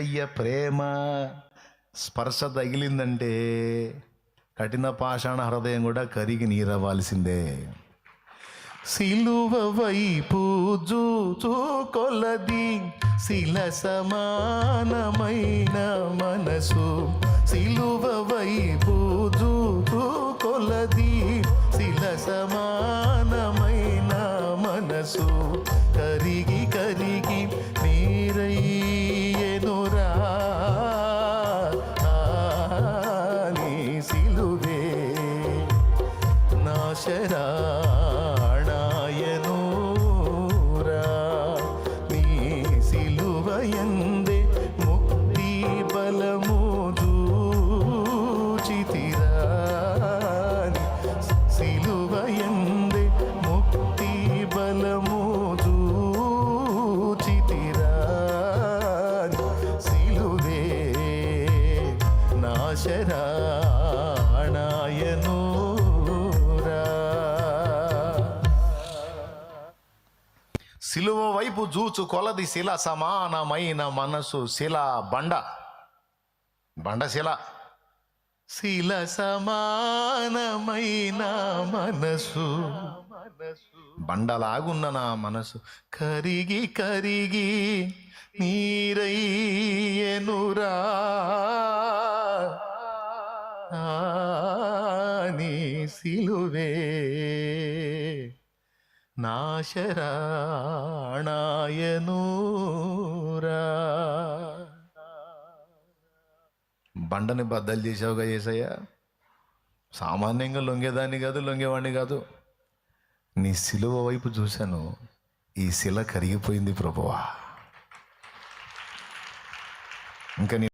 అయ్య ప్రేమ స్పర్శ తగిలిందంటే కఠిన పాషాణ హృదయం కూడా కరిగి నీరవ్వాల్సిందే. సిలువ వైపు జూచు కొలది శిల సమానమైన మనసు. సిలువ వైపు జూచు కొలది శిల సమానమైన మనసు. సిలువే నాశరాణాయనూరా నాశరాణాయనూరా సిలువ వైపు జూచు కొలది శిల సమానమైన మనసు శిల బండ. బండ శిల. శిల సమానమైన మనసు. బండలాగున్న నా మనసు కరిగి కరిగి నీరయ్యనురా. సిలువే నాశరాణాయనూరా బండని బద్దలు చేసావుగా ఏసయ్య సామాన్యంగా లొంగేదాన్ని కాదు లొంగేవాడిని కాదు. నీ సిలువ వైపు చూశాను ఈ శిల కరిగిపోయింది ప్రభువా. ఇంకా నీ